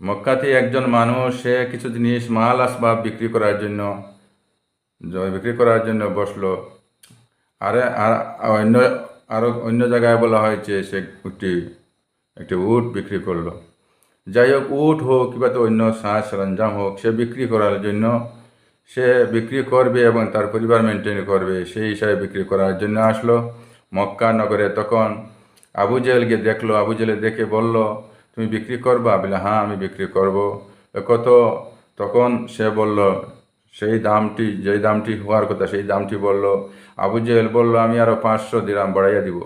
মক্কাতে একজন মানুষ, সে কিছু জিনিস, মাল, আসবাব বিক্রি করার জন্য বিক্রি করার জন্য বসল। আরে, আর অন্য আরও অন্য জায়গায় বলা হয়েছে, সে একটি একটি উট বিক্রি করল। যাই হোক, উট হোক কিংবা তো অন্য সাজ সরঞ্জাম হোক, সে বিক্রি করার জন্য, সে বিক্রি করবে এবং তার পরিবার মেনটেন করবে, সেই হিসাবে বিক্রি করার জন্য আসলো। মক্কা নগরে তখন আবু জেলকে দেখল, আবু জেলে দেখে বলল তুমি বিক্রি করবা? বলে হ্যাঁ আমি বিক্রি করব। কত? তখন সে বলল, সেই দামটি, যেই দামটি হওয়ার কথা, সেই দামটি বলল, আবু জেহেল বলল, আমি আরও পাঁচশো দিরাম বাড়াইয়া দিব।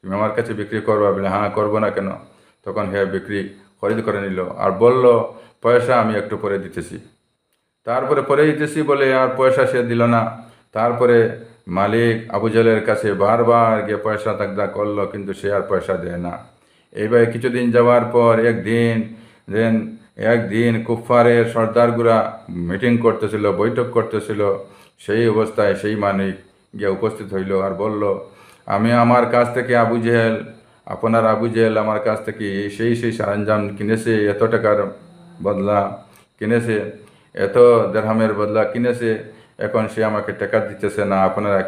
তুমি আমার কাছে বিক্রি করবা? বলে হ্যাঁ করব না কেন? তখন হে বিক্রি খরিদ করে নিল আর বলল, পয়সা আমি একটু পরে দিতেছি। তারপরে পরে দিতেছি বলে আর পয়সা সে দিল না। তারপরে মালিক আবু জেলের কাছে বারবার গিয়ে পয়সা তাকদা করল, কিন্তু সে আর পয়সা দেয় না। এইভাবে কিছুদিন যাওয়ার পর একদিন দেন একদিন কুফারের সর্দারগুলা মিটিং করতেছিল, বৈঠক করতেছিল। সেই অবস্থায় সেই মালিক গিয়ে উপস্থিত হইল আর বলল, আমি আমার কাছ থেকে আবু জেহেল, আপনার আবু জেহেল আমার কাছ থেকে সেই সেই সরঞ্জাম কিনেছে, এত টাকার বদলা কিনেছে, এত দেড়হামের বদলা কিনেছে, এখন সে আমাকে টাকা দিতেছে না, আপনারা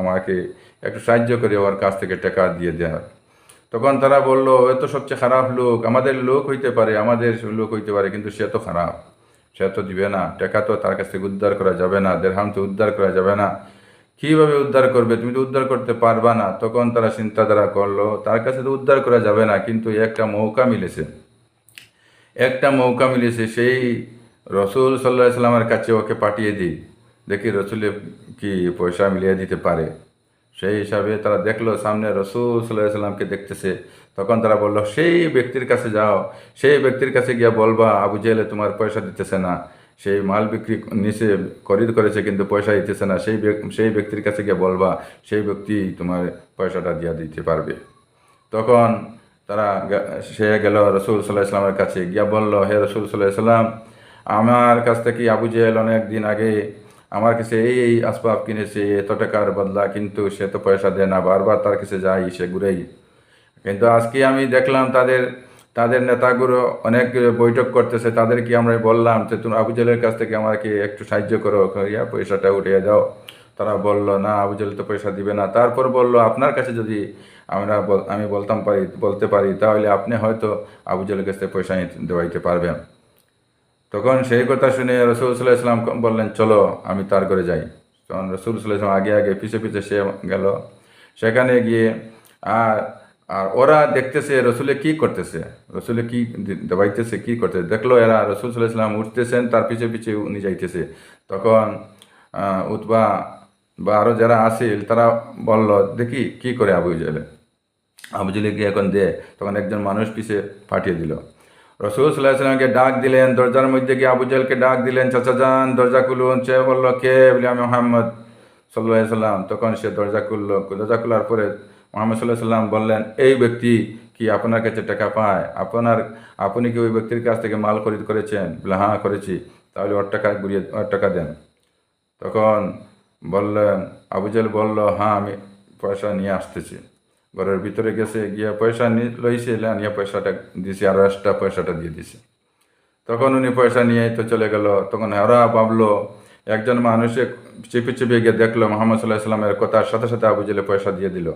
আমাকে একটু সাহায্য করে ওর কাছ থেকে টাকা দিয়ে দেওয়ার তখন তারা বলল, এ তো সবচেয়ে খারাপ লোক, আমাদের লোক হইতে পারে, আমাদের লোক হইতে পারে, কিন্তু সে তো খারাপ। সে তো দিবে না, টাকা তো তার কাছ থেকে উদ্ধার করা যাবে না, দেড়হাম তো উদ্ধার করা যাবে না। কীভাবে উদ্ধার করবে? তুমি তো উদ্ধার করতে পারবা না। তখন তারা চিন্তাধারা করল, তার কাছে তো উদ্ধার করা যাবে না, কিন্তু একটা মৌকা মিলেছে। একটা মৌকা মিলেছে, সেই রসুল সাল্লাহ সাল্লামের কাছে ওকে পাঠিয়ে দিই। দেখি রসুলে কি পয়সা মিলিয়ে দিতে পারে। সেই হিসাবে তারা দেখল সামনে রসুল সাল্লাহ সাল্লামকে দেখতেছে। তখন তারা বলল, সেই ব্যক্তির কাছে যাও। সেই ব্যক্তির কাছে গিয়া বলবা, আবু জেলে তোমার পয়সা দিতেছে না। সেই মাল বিক্রি নিচে খরিদ করেছে কিন্তু পয়সা দিতেছে না। সেই সেই ব্যক্তির কাছে গিয়ে বলবা, সেই ব্যক্তি তোমার পয়সাটা দিয়ে দিতে পারবে। তখন তারা সে গেল রসুল সাল্লাহ ইসলামের কাছে। গিয়া বলল, হে রসুল সাল্লাহ ইসলাম আমার কাছ থেকে আবু জেহেল অনেক দিন আগে আমার কাছে এই এই আসবাব কিনেছে, এত টাকার বদলা, কিন্তু সে তো পয়সা দেয় না, বারবার তার কাছে যাই সে ঘুরেই। কিন্তু আজকে আমি দেখলাম তাদের তাদের নেতাগুলো অনেক বৈঠক করতেছে, তাদেরকে আমরা বললাম যে, তুমি আবু জেলের কাছ থেকে আমাকে একটু সাহায্য করো, ইয়া পয়সাটা উঠিয়ে দাও। তারা বলল, না, আবু জেল তো পয়সা দিবে না। তারপর বলল, আপনার কাছে যদি আমরা আমি বলতাম পারি, বলতে পারি, তাহলে আপনি হয়তো আবু জেলের কাছ থেকে পয়সা দেওয়াইতে পারবেন। তখন সেই কথা শুনে রসুল সাল্লাহ ইসলাম বললেন, চলো, আমি তার করে যাই। তখন রসুল সাল্লাহ ইসলাম আগে আগে পিছে পিছে সে গেল। সেখানে গিয়ে, আর আর ওরা দেখতেছে রসুলে কি করতেছে? রসুলে কি দেবাইতেছে, কি করতেছে? দেখল এরা রসুল সাল্লাহ ইসলাম উঠতেছেন, তার পিছে পিছে উনি যাইতেছে। তখন উতবা বা আরও যারা আসিল তারা বলল, দেখি, কি করে আবু জেলে আবু জেলেকে এখন দে। তখন একজন মানুষ পিছে পাঠিয়ে দিল। রসুল সাল্লাহামকে ডাক দিলেন, দরজার মধ্যে গিয়ে আবু জেলকে ডাক দিলেন, চাচা যান, দরজা খুলুন। সে বলল, কে? বলে, আমি মোহাম্মদ সাল্লাহ সাল্লাম তখন সে দরজা খুললো। দরজা খোলার পরে মোহাম্মদ সাল্লাহ সাল্লাম বললেন, এই ব্যক্তি কি আপনার কাছে টাকা পায়? আপনার, আপনি কি ওই ব্যক্তির কাছ থেকে মাল খরিদ করেছেন? বলে হ্যাঁ করেছি। তাহলে ওর টাকা ঘুরিয়ে, ওর টাকা দেন। তখন বললেন আবুজেল বলল হ্যাঁ আমি পয়সা নিয়ে আসতেছি। ঘরের ভিতরে গেছে, গিয়ে পয়সা নিয়ে লইছে নিয়ে পয়সাটা দিয়েছি আরও এক্সট্রা পয়সাটা দিয়ে দিছে। তখন উনি পয়সা নিয়ে তো চলে গেল, তখন ওরা ভাবলো, একজন মানুষে চেপে চেপে গিয়ে দেখল, মোহাম্মদ সাল্লাহ সাল্লামের কথার সাথে সাথে আবু জেলে পয়সা দিয়ে দিল,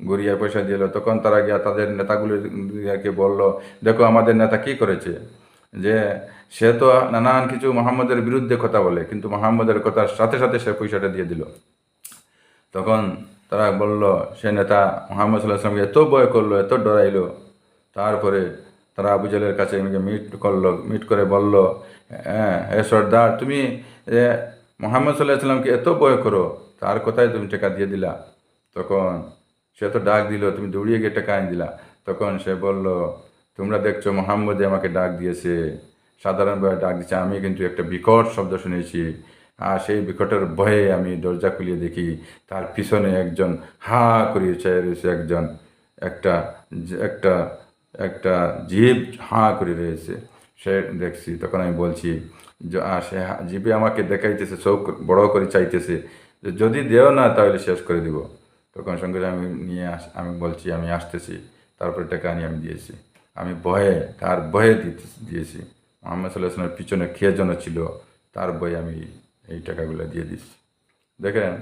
গুড়িয়ে পয়সা দিল। তখন তারা গিয়া তাদের নেতাগুলিকে বলল, দেখো, আমাদের নেতা কি করেছে? যে সে তো নানান কিছু মোহাম্মদের বিরুদ্ধে কথা বলে, কিন্তু মোহাম্মদের কথার সাথে সাথে সে পয়সাটা দিয়ে দিল। তখন তারা বলল, সে নেতা মোহাম্মদ সাল্লাহ আসলামকে এত ভয় করল, এত ডরাইলো। তারপরে তারা আবু জালের কাছে মিট করল, মিট করে বলল হ্যাঁ হে সর্দার, তুমি মোহাম্মদ সাল্লাহ সাল্লামকে এত ভয় করো, তার কথায় তুমি টাকা দিয়ে দিলা। তখন সে তো ডাক দিল, তুমি দৌড়িয়ে গিয়ে টাকা আনি দিলা। তখন সে বলল, তোমরা দেখছ মোহাম্মদে আমাকে ডাক দিয়েছে। সাধারণভাবে ডাক দিচ্ছে। আমি কিন্তু একটা বিকট শব্দ শুনেছি। সেই বিকটের ভয়ে আমি দরজা খুলিয়ে দেখি তার পিছনে একজন হা করিয়ে চেয়ে রয়েছে, একজন একটা একটা একটা জীব হাঁ করে রয়েছে। সে দেখছি, তখন আমি বলছি, যে, সে জীবে আমাকে দেখাইতেছে, চোখ বড় করে চাইতেছে যে যদি দেও না তাহলে শেষ করে দিব। তখন সঙ্গে আমি নিয়ে আস, আমি বলছি, আমি আসতেছি। তারপরে টাকা নিয়ে আমি দিয়েছি। আমি ভয়ে, তার ভয়ে দিতে দিয়েছি। মোহাম্মদ সাল্লাহ আসলামের পিছনে খেয়ে যেন ছিল, তার বই আমি এই টাকাগুলো দিয়ে দিচ্ছি দেখেন